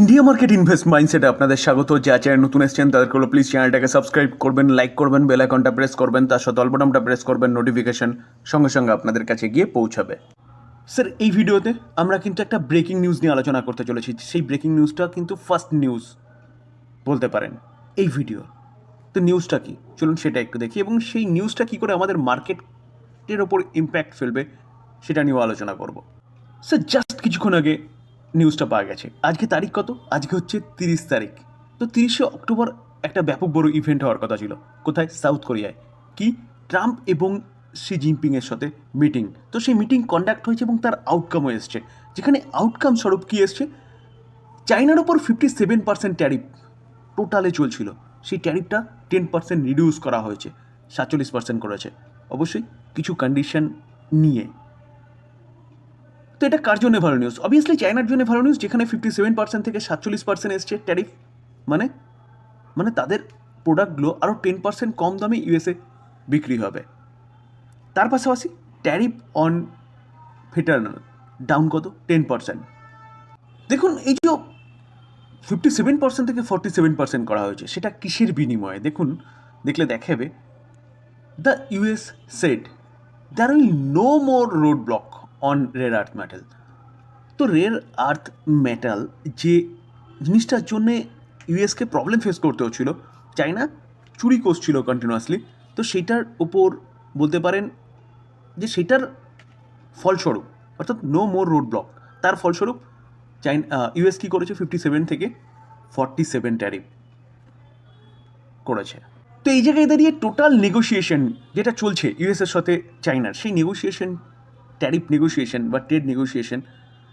India market invest মাইন্ডসেটে আপনাদের স্বাগত। যা চ্যানেল নতুন এসছেন, তাদেরকে হলো প্লিজ চ্যানেলটাকে সাবস্ক্রাইব করবেন লাইক করবেন বেল আইকনটা প্রেস করবেন, তার সাথে অল্পটামটা প্রেস করবেন নোটিফিকেশন সঙ্গে সঙ্গে আপনাদের কাছে গিয়ে পৌঁছাবে। স্যার এই ভিডিওতে আমরা কিন্তু একটা ব্রেকিং নিউজ নিয়ে আলোচনা করতে চলেছি। সেই ব্রেকিং নিউজটা কিন্তু ফার্স্ট নিউজ বলতে পারেন। এই ভিডিও তো নিউজটা কি? চলুন সেটা একটু দেখি এবং সেই নিউজটা কী করে আমাদের মার্কেটের ওপর ইম্প্যাক্ট ফেলবে, সেটা নিয়েও আলোচনা করব। স্যার জাস্ট কিছুক্ষণ আগে নিউজটা পাওয়া গেছে। আজকে তারিখ কত? আজকে হচ্ছে তিরিশ তারিখ। তো তিরিশে অক্টোবর একটা ব্যাপক বড় ইভেন্ট হওয়ার কথা ছিল। কোথায়? সাউথ কোরিয়ায় কি? ট্রাম্প এবং শি জিনপিংয়ের সাথে মিটিং তো সেই মিটিং কন্ডাক্ট হয়েছে এবং তার আউটকামও এসছে। যেখানে আউটকাম স্বরূপ কী এসছে? চাইনার ওপর ফিফটি সেভেন পার্সেন্ট ট্যারিফ টোটালে চলছিল। সেই ট্যারিফটা টেন পার্সেন্ট রিডিউস করা হয়েছে। সাতচল্লিশ পার্সেন্ট করেছে। অবশ্যই কিছু কন্ডিশন নিয়ে তো এটা কার জন্য ভালো নিউজ অবভিয়াসলি চায়নার জন্য ভালো নিউজ যেখানে ফিফটি সেভেন পার্সেন্ট থেকে সাতচল্লিশ পার্সেন্ট এসছে ট্যারিফ মানে মানে তাদের প্রোডাক্টগুলো আরও টেন পার্সেন্ট কম দামে ইউএসএ বিক্রি হবে। তার পাশাপাশি ট্যারিফ অন ফেটার্নাল ডাউন কত? টেন পার্সেন্ট দেখুন, এই যে ফিফটি সেভেন পার্সেন্ট থেকে ফর্টি সেভেন পার্সেন্ট করা হয়েছে, সেটা কিসের বিনিময়ে? দেখুন, দেখলে দেখাবে। The US said there will no more road block on rare earth metal তো রেয়ার আর্থ মেটাল যে জিনিসটার জন্যে ইউএসকে প্রবলেম ফেস করতে হচ্ছিল চাইনা চুরি করছিল কন্টিনিউয়াসলি তো সেটার ওপর বলতে পারেন যে সেটার ফলস্বরূপ, অর্থাৎ নো মোর রোড ব্লক তার ফলস্বরূপ চাইনা ইউএস কী করেছে? ফিফটি সেভেন থেকে ফর্টি সেভেন ট্যারিফ করেছে। তো এই জায়গায় দাঁড়িয়ে টোটাল নেগোসিয়েশন যেটা চলছে ইউএসের সাথে চাইনার সেই নেগোসিয়েশন ট্যারিফ নেগোসিয়েশন বা ট্রেড নেগোসিয়েশন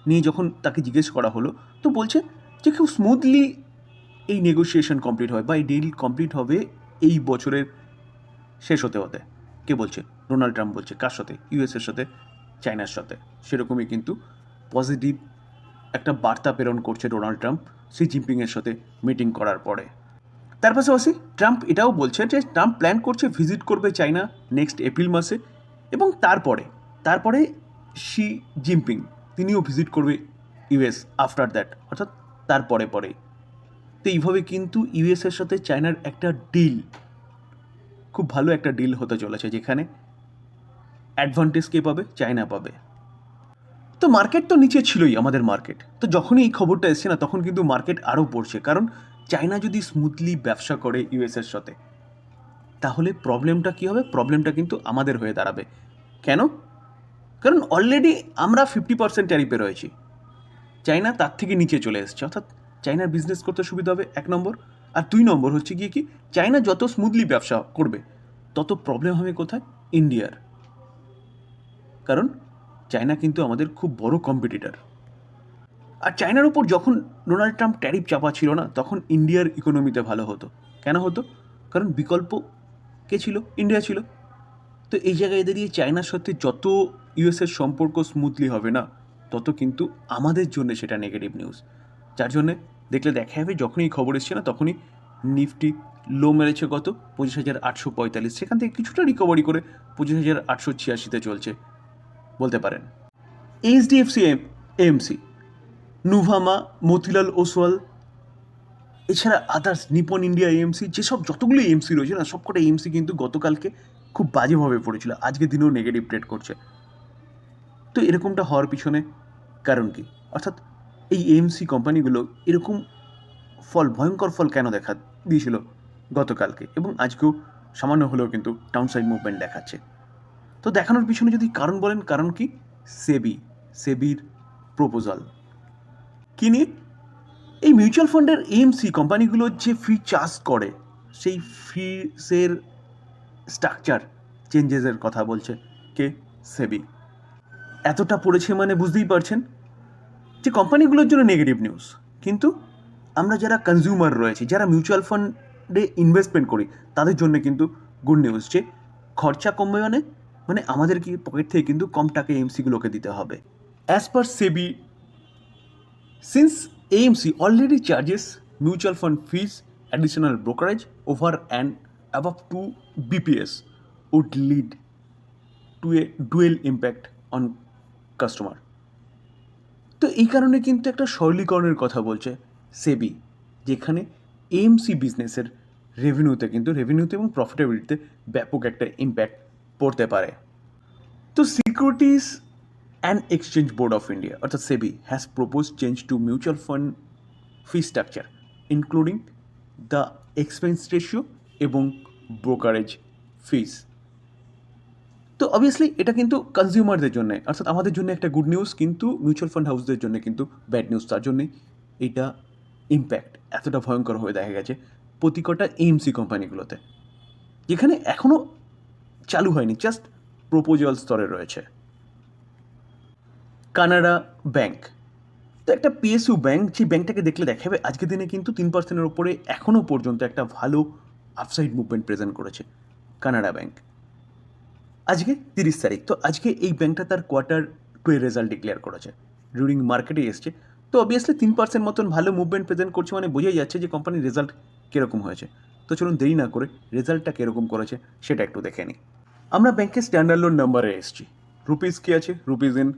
নিয়ে যখন তাকে জিজ্ঞেস করা হলো, তো বলছে যে খুব স্মুথলি এই নেগোসিয়েশন কমপ্লিট হয় বা এই ডিল কমপ্লিট হবে এই বছরের শেষ হতে হতে। কে বলছে? ডোনাল্ড ট্রাম্প বলছে। কার সাথে? ইউএসের সাথে, চায়নার সাথে। সেরকমই কিন্তু পজিটিভ একটা বার্তা প্রেরণ করছে ডোনাল্ড ট্রাম্প সি জিনপিংয়ের সাথে মিটিং করার পরে। তার পাশাপাশি ট্রাম্প এটাও বলছে যে ট্রাম্প প্ল্যান করছে ভিজিট করবে চায়না নেক্সট এপ্রিল মাসে এবং তারপরে তারপরে শি জিনপিং, তিনিও ভিজিট করবে ইউএস আফটার দ্যাট অর্থাৎ তারপরে পরে। তো এইভাবে কিন্তু ইউএসের সাথে চায়নার একটা ডিল খুব ভালো একটা ডিল হতে চলেছে, যেখানে অ্যাডভান্টেজ কে পাবে, চায়না পাবে। তো মার্কেট তো নিচে ছিলই আমাদের মার্কেট তো যখনই এই খবরটা এসছে না, তখন কিন্তু মার্কেট আরও পড়ছে। কারণ চায়না যদি স্মুথলি ব্যবসা করে ইউএসের সাথে, তাহলে প্রবলেমটা কী হবে? প্রবলেমটা কিন্তু আমাদের হয়ে দাঁড়াবে। কেন? কারণ অলরেডি আমরা ফিফটি পার্সেন্ট ট্যারিফে রয়েছি। চায়না তার থেকে নিচে চলে এসছে। অর্থাৎ চায়নার বিজনেস করতে সুবিধা হবে, এক নম্বর। আর দুই নম্বর হচ্ছে গিয়ে কি চায়না যত স্মুথলি ব্যবসা করবে, তত প্রবলেম হবে কোথায়? ইন্ডিয়ার কারণ চায়না কিন্তু আমাদের খুব বড় কম্পিটিটার আর চায়নার উপর যখন ডোনাল্ড ট্রাম্প ট্যারিফ চাপা ছিল না, তখন ইন্ডিয়ার ইকোনমিতে ভালো হতো। কেন হতো? কারণ বিকল্প কে ছিল? ইন্ডিয়া ছিল। তো এই জায়গায় দাঁড়িয়ে চায়নার সাথে যত ইউএসের সম্পর্ক স্মুথলি হবে না। তত কিন্তু আমাদের জন্য সেটা নেগেটিভ নিউজ যার জন্যে দেখলে দেখা যাবে যখনই খবর এসছে না, তখনই নিফটি লো মেরেছে কত? পঁচিশ হাজার আটশো পঁয়তাল্লিশ। সেখান থেকে কিছুটা রিকভারি করে পঁচিশ হাজার আটশো ছিয়াশিতে চলছে। বলতে পারেন। HDFC M MC Nuvama Motilal Oswal এছাড়া আদার্স নিপন ইন্ডিয়া এএমসি যেসব যতগুলো এমসি রয়েছে না, সবকটা এমসি কিন্তু গতকালকে খুব বাজেভাবে পড়েছিল। আজকে দিনেও নেগেটিভ ট্রেড করছে। তো এরকমটা হওয়ার পিছনে কারণ কি? অর্থাৎ এই এএমসি কোম্পানিগুলো এরকম ফল, ভয়ঙ্কর ফল কেন দেখা দিয়েছিল গতকালকে? এবং আজকেও সামান্য হলেও কিন্তু টাউন সাইড মুভমেন্ট দেখাচ্ছে। তো দেখানোর পিছনে যদি কারণ বলেন, কারণ কি? সেবি, সেবির প্রপোজাল কি নিয়ে? এই মিউচুয়াল ফান্ডের এএমসি কোম্পানিগুলো যে ফি চার্জ করে, সেই ফিসের স্ট্রাকচার চেঞ্জেসের কথা বলছে কে? সেবি। এতটা পড়েছে মানে বুঝতেই পারছেন যে কোম্পানিগুলোর জন্য নেগেটিভ নিউজ কিন্তু আমরা যারা কনজিউমার রয়েছি, যারা মিউচুয়াল ফান্ডে ইনভেস্টমেন্ট করি, তাদের জন্য কিন্তু গুড নিউজ যে খরচা কমবে মানে মানে আমাদের কি পকেট থেকে কিন্তু কম টাকা এমসিগুলোকে দিতে হবে। As per SEBI since AMC already charges mutual fund fees additional brokerage over and above two BPS would lead to a dual impact on customer তো এই কারণে কিন্তু একটা সরলীকরণের কথা বলছে সেবি, যেখানে এএমসি বিজনেসের রেভিনিউতে কিন্তু রেভিনিউতে এবং প্রফিটেবিলিটিতে ব্যাপক একটা ইম্প্যাক্ট পড়তে পারে। তো Securities and Exchange Board of India অর্থাৎ SEBI has propose change to mutual fund fee structure including the expense ratio এবং ব্রোকারেজ ফিস তো অবভিয়াসলি এটা কিন্তু কনজিউমারদের জন্য, অর্থাৎ আমাদের জন্য একটা গুড নিউজ কিন্তু মিউচুয়াল ফান্ড হাউসদের জন্য কিন্তু ব্যাড নিউজ তার জন্যে। এটা ইম্প্যাক্ট এতটা ভয়ঙ্কর হয়ে দেখা গেছে প্রতি কটা এমসি কোম্পানিগুলোতে যেখানে এখনও চালু হয়নি জাস্ট প্রপোজাল স্তরে রয়েছে। কানাডা ব্যাংক তো একটা পিএসইউ ব্যাংক যে ব্যাংকটাকে দেখলে দেখাবে, আজকের দিনে কিন্তু তিন পার্সেন্টের ওপরে এখনও পর্যন্ত একটা ভালো আপসাইড মুভমেন্ট প্রেজেন্ট করেছে কানাডা ব্যাংক আজকে তিরিশ তারিখ। তো আজকে এই ব্যাংকটা তার কোয়ার্টার টু এর রেজাল্ট ডিক্লেয়ার করেছে। ডিউরিং মার্কেটে এসছে। তো অবভিয়াসলি তিন পার্সেন্ট মতন ভালো মুভমেন্ট প্রেজেন্ট করছে মানে বোঝাই যাচ্ছে যে কোম্পানির রেজাল্ট কীরকম হয়েছে। তো চলুন দেরি না করে রেজাল্টটা কীরকম করেছে সেটা একটু দেখে নিই। আমরা ব্যাংকের স্ট্যান্ডার্ড লোন নাম্বারে এসেছি। রুপিস কী আছে? রুপিস ইন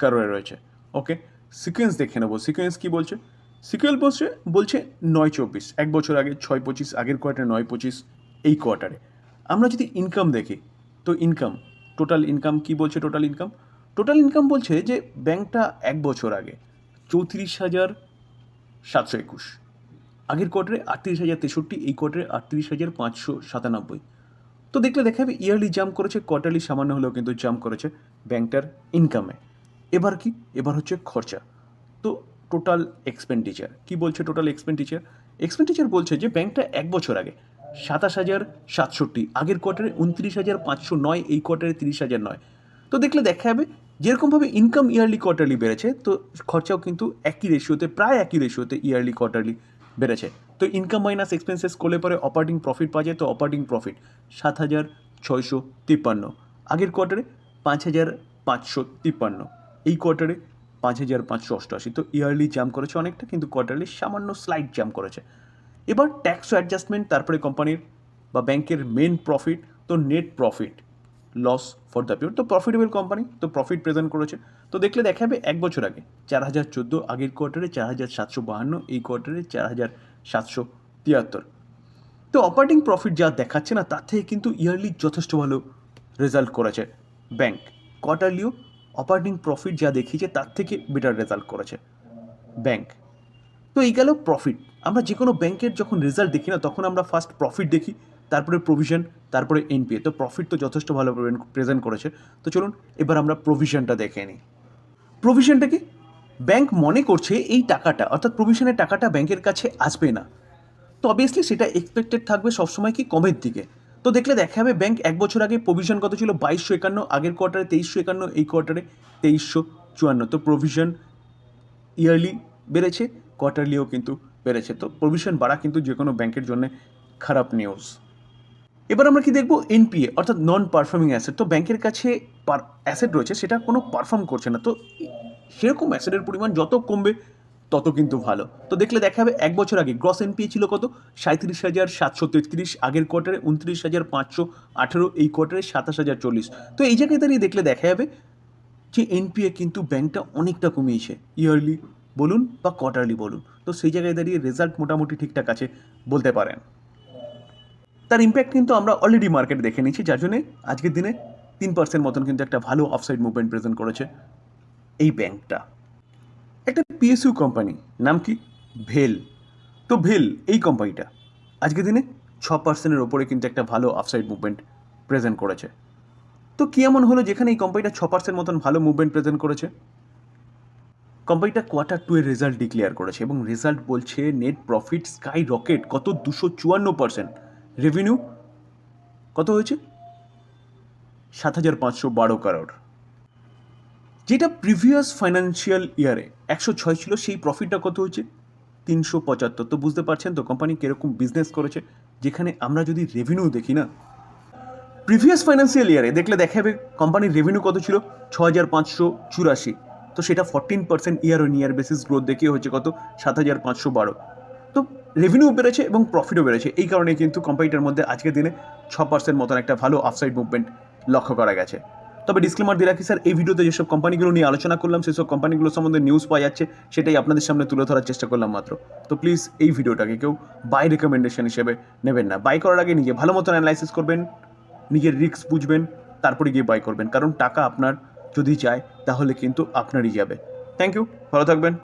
কারোয়ে রয়েছে। ওকে সিকোয়েন্স দেখে নেব। সিকোয়েন্স কী বলছে? সিকুয়েল বলছে বলছে নয় চব্বিশ। এক বছর আগে, ছয় পঁচিশ, আগের কোয়ার্টারে নয় পঁচিশ, এই কোয়ার্টারে আমরা যদি ইনকাম দেখি তো ইনকাম টোটাল ইনকাম কি বলছে টোটাল ইনকাম টোটাল ইনকাম বলছে যে ব্যাংকটা এক বছর আগে চৌত্রিশ হাজার সাতশো একুশ, আগের কোয়ার্টারে আটত্রিশ হাজার তেষট্টি, এই কোয়ার্টারে আটত্রিশ হাজার পাঁচশো সাতানব্বই। তো দেখলে দেখা যাবে ইয়ারলি জাম্প করেছে কোয়ার্টারলি সামান্য হলেও কিন্তু জাম্প করেছে ব্যাংকটার ইনকামে এবার কি? এবার হচ্ছে খরচা। তো টোটাল এক্সপেন্ডিচার কি বলছে টোটাল এক্সপেন্ডিচার এক্সপেন্ডিচার বলছে যে ব্যাংকটা এক বছর আগে সাতাশ হাজার সাতষট্টি, আগের কোয়ার্টারে উনত্রিশ হাজার পাঁচশো নয়, এই কোয়ার্টারে তিরিশ হাজার নয়। তো দেখলে দেখা যাবে, যেরকমভাবে ইনকাম ইয়ারলি কোয়ার্টারলি বেড়েছে, তো খরচাও কিন্তু একই রেশিওতে প্রায় একই রেশিওতে ইয়ারলি কোয়ার্টারলি বেড়েছে। তো ইনকাম মাইনাস এক্সপেন্সেস করলে পরে অপারেটিং প্রফিট পাওয়া যায়, তো অপারেটিং প্রফিট সাত হাজার ছয়শো তিপ্পান্ন, আগের কোয়ার্টারে পাঁচ হাজার পাঁচশো তিপ্পান্ন, এই কোয়ার্টারে পাঁচ হাজার পাঁচশো অষ্টআশি। তো ইয়ারলি জাম্প করেছে অনেকটা, কিন্তু কোয়ার্টারলি সামান্য স্লাইড জাম্প করেছে। এবার ট্যাক্স অ্যাডজাস্টমেন্ট তারপরে কোম্পানির বা ব্যাংকের মেন প্রফিট তো net profit loss for the period তো প্রফিটেবল কোম্পানি তো প্রফিট প্রেজেন্ট করেছে। তো দেখলে দেখা যাবে এক বছর আগে, চার হাজার চোদ্দ, আগের কোয়ার্টারে চার হাজার সাতশো বাহান্ন, এই কোয়ার্টারে চার হাজার সাতশো তিয়াত্তর। তো অপারেটিং প্রফিট যা দেখাচ্ছে না, তার থেকে কিন্তু ইয়ারলি যথেষ্ট ভালো রেজাল্ট করেছে ব্যাংক কোয়ার্টারলিও অপারেটিং প্রফিট যা দেখিয়েছে, তার থেকে বেটার রেজাল্ট করেছে ব্যাংক তো এই গেল প্রফিট আমরা যে কোনো ব্যাংকের যখন রেজাল্ট দেখি না, তখন আমরা ফার্স্ট প্রফিট দেখি, তারপরে প্রভিশন তারপরে এনপিএ তো প্রফিট তো যথেষ্ট ভালো প্রেজেন্ট করেছে। তো চলুন, এবার আমরা প্রভিশনটা দেখে নিই। প্রভিশনটা কি? ব্যাংক মনে করছে এই টাকাটা, অর্থাৎ প্রভিশনের টাকাটা ব্যাংকের কাছে আসবে না। তো অবভিয়াসলি সেটা এক্সপেক্টেড থাকবে সবসময় কি? কমের দিকে। তো দেখলে দেখা যাবে ব্যাংক এক বছর আগে প্রভিশন কত ছিল? বাইশশো একান্ন, আগের কোয়ার্টারে তেইশশো একান্ন, এই কোয়ার্টারে তেইশশো চুয়ান্ন। তো প্রভিশন ইয়ারলি বেড়েছে কোয়ার্টারলিও কিন্তু বেড়েছে। তো প্রভিশন বাড়া কিন্তু যে কোনো ব্যাংকের জন্য খারাপ নিউজ এবার আমরা কি দেখব? এনপিএ অর্থাৎ নন পারফর্মিং অ্যাসেট তো ব্যাংকের কাছে অ্যাসেট রয়েছে, সেটা কোনো পারফর্ম করছে না। তো সেরকম অ্যাসেটের পরিমাণ যত কমবে, তত কিন্তু ভালো। তো দেখলে দেখা যাবে, এক বছর আগে গ্রস এনপিএ ছিল কত? সাঁত্রিশ হাজার সাতশো তেত্রিশ, আগের কোয়ার্টারে উনত্রিশ হাজার পাঁচশো আঠেরো, এই কোয়ার্টারে সাতাশ হাজার চল্লিশ। তো এই জায়গায় দাঁড়িয়ে দেখলে দেখা যাবে যে এনপিএ কিন্তু ব্যাংকটা অনেকটা কমিয়েছে। ইয়ারলি বলুন বা কোয়ার্টারলি বলুন। তো সেই জায়গায় দাঁড়িয়ে রেজাল্ট মোটামুটি ঠিকঠাক আছে বলতে পারেন। তার ইম্প্যাক্ট কিন্তু আমরা অলরেডি মার্কেট দেখে নিয়েছি, যার জন্যে আজকের দিনে তিন পার্সেন্ট মতন কিন্তু একটা ভালো অফসাইড মুভমেন্ট প্রেজেন্ট করেছে এই ব্যাংকটা। একটা পিএসইউ কোম্পানি নাম কি? ভেল তো ভেল এই কোম্পানিটা আজকের দিনে ছ পার্সেন্টের ওপরে কিন্তু একটা ভালো অফসাইড মুভমেন্ট প্রেজেন্ট করেছে। তো কী এমন হলো যেখানে এই কোম্পানিটা ছ পার্সেন্ট মতন ভালো মুভমেন্ট প্রেজেন্ট করেছে? কোম্পানিটা কোয়ার্টার টু এর রেজাল্ট ডিক্লেয়ার করেছে এবং রেজাল্ট বলছে নেট প্রফিট স্কাই রকেট কত? দুশো চুয়ান্ন পার্সেন্ট রেভিনিউ কত হয়েছে? সাত হাজার পাঁচশো বারো কারোর যেটা প্রিভিয়াস ফাইন্যান্সিয়াল ইয়ারে একশো ছয় ছিল, সেই প্রফিটটা কত হয়েছে? তিনশো পঁচাত্তর। তো বুঝতে পারছেন তো কোম্পানি কীরকম বিজনেস করেছে? যেখানে আমরা যদি রেভিনিউ দেখি না প্রিভিয়াস ফাইন্যান্সিয়াল ইয়ারে দেখলে দেখা যাবে কোম্পানির রেভিনিউ কত ছিল? ছ হাজার পাঁচশো চুরাশি। তো সেটা fourteen percent year on year basis growth দেখিয়ে হচ্ছে কত? সাত হাজার পাঁচশো বারো। তো রেভিনিউ বেড়েছে এবং প্রফিটও বেড়েছে। এই কারণে কিন্তু কোম্পানিটার মধ্যে আজকের দিনে ছ পার্সেন্ট মতন একটা ভালো আফসাইড মুভমেন্ট লক্ষ্য করা গেছে। তবে ডিসক্লেমার দিয়ে রাখি স্যার এই ভিডিওতে যেসব কোম্পানিগুলো নিয়ে আলোচনা করলাম, সেসব কোম্পানিগুলো সম্বন্ধে নিউজ পাওয়া যাচ্ছে, সেটাই আপনাদের সামনে তুলে ধরার চেষ্টা করলাম মাত্র। তো প্লিজ এই ভিডিওটাকে কেউ বাই রেকমেন্ডেশন হিসেবে নেবেন না। বাই করার আগে নিজে ভালো মতন অ্যানালাইসিস করবেন, নিজের রিস্ক বুঝবেন, তারপরে গিয়ে বাই করবেন। কারণ টাকা আপনার যদি চায় তাহলে কিন্তু আপনারই যাবে। থ্যাংক ইউ ভালো থাকবেন।